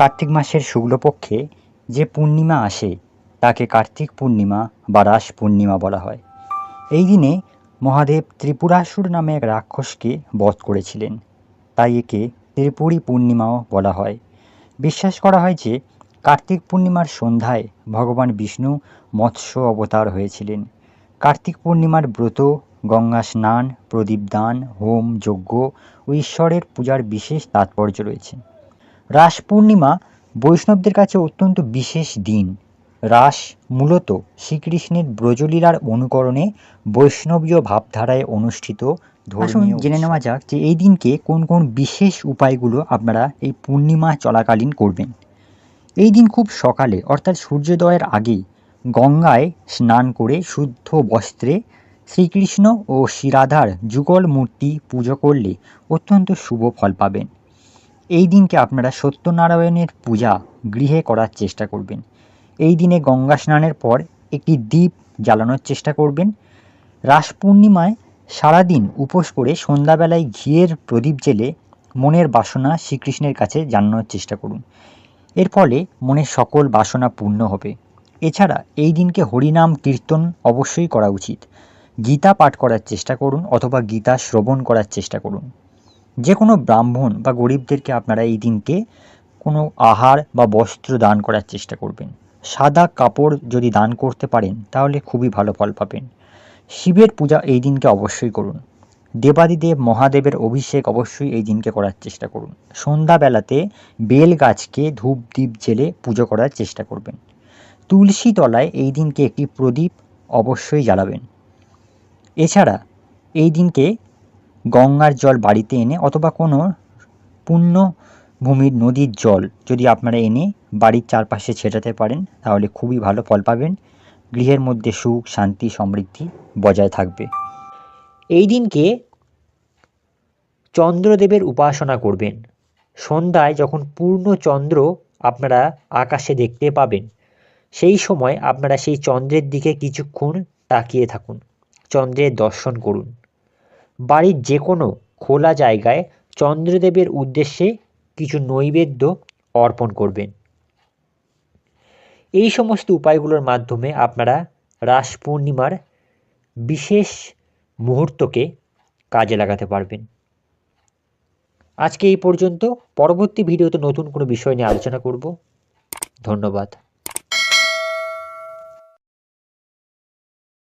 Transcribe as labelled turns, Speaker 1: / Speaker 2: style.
Speaker 1: কার্তিক মাসের শুক্লপক্ষে যে পূর্ণিমা আসে তাকে কার্তিক পূর্ণিমা বা রাস পূর্ণিমা বলা হয় এই দিনে মহাদেব ত্রিপুরাসুর নামে এক রাক্ষসকে বধ করেছিলেন তাই একে ত্রিপুরী পূর্ণিমাও বলা হয় বিশ্বাস করা হয় যে কার্তিক পূর্ণিমার সন্ধ্যায় ভগবান বিষ্ণু মৎস্য অবতার হয়েছিলেন কার্তিক পূর্ণিমার ব্রত গঙ্গা স্নান প্রদীপ দান হোম যজ্ঞ ও ঈশ্বরের পূজার বিশেষ তাৎপর্য রয়েছে রাস পূর্ণিমা বৈষ্ণবদের কাছে অত্যন্ত বিশেষ দিন রাস মূলত শ্রীকৃষ্ণের ব্রজলীলার অনুকরণে বৈষ্ণবীয় ভাবধারায় অনুষ্ঠিত ধর্মীয় জেনে নেওয়া যাক যে এই দিনকে কোন কোন বিশেষ উপায়গুলো আপনারা এই পূর্ণিমা চলাকালীন করবেন এই দিন খুব সকালে অর্থাৎ সূর্যোদয়ের আগে গঙ্গায় স্নান করে শুদ্ধ বস্ত্রে শ্রীকৃষ্ণ ও শ্রীরাধার যুগল মূর্তি পুজো করলে অত্যন্ত শুভ ফল পাবেন এই দিনকে আপনারা সত্যনারায়ণের পূজা গৃহে করার চেষ্টা করবেন এই দিনে গঙ্গা স্নানের পর একটি দ্বীপ জ্বালানোর চেষ্টা করবেন রাস পূর্ণিমায় সারাদিন উপোস করে সন্ধ্যাবেলায় ঘিয়ের প্রদীপ জেলে মনের বাসনা শ্রীকৃষ্ণের কাছে জানানোর চেষ্টা করুন এর ফলে মনের সকল বাসনা পূর্ণ হবে এছাড়া এই দিনকে হরিনাম কীর্তন অবশ্যই করা উচিত গীতা পাঠ করার চেষ্টা করুন অথবা গীতা শ্রবণ করার চেষ্টা করুন যে কোনো ব্রাহ্মণ বা গরিবদেরকে আপনারা এই দিনকে কোনো আহার বা বস্ত্র দান করার চেষ্টা করবেন সাদা কাপড় যদি দান করতে পারেন তাহলে খুবই ভালো ফল পাবেন শিবের পূজা এই দিনকে অবশ্যই করুন দেবাদিদেব মহাদেবের অভিষেক অবশ্যই এই দিনকে করার চেষ্টা করুন সন্ধ্যাবেলাতে বেল গাছকে ধূপ দ্বীপ জেলে পুজো করার চেষ্টা করবেন তুলসী তলায় এই দিনকে একটি প্রদীপ অবশ্যই জ্বালাবেন এছাড়া এই দিনকে গঙ্গার জল বাড়িতে এনে অথবা কোনো পূর্ণ ভূমির নদীর জল যদি আপনারা এনে বাড়ির চারপাশে ছেটাতে পারেন তাহলে খুবই ভালো ফল পাবেন গৃহের মধ্যে সুখ শান্তি সমৃদ্ধি বজায় থাকবে এই দিনকে চন্দ্রদেবের উপাসনা করবেন সন্ধ্যায় যখন পূর্ণ চন্দ্র আপনারা আকাশে দেখতে পাবেন সেই সময় আপনারা সেই চন্দ্রের দিকে কিছুক্ষণ তাকিয়ে থাকুন চন্দ্রের দর্শন করুন বাড়ির যে কোনো খোলা জায়গায় চন্দ্রদেবের উদ্দেশ্যে কিছু নৈবেদ্য অর্পণ করবেন এই সমস্ত উপায়গুলোর মাধ্যমে আপনারা রাস পূর্ণিমার বিশেষ মুহূর্তকে কাজে লাগাতে পারবেন আজকে এই পর্যন্ত পরবর্তী ভিডিওতে নতুন কোনো বিষয় নিয়ে আলোচনা করব ধন্যবাদ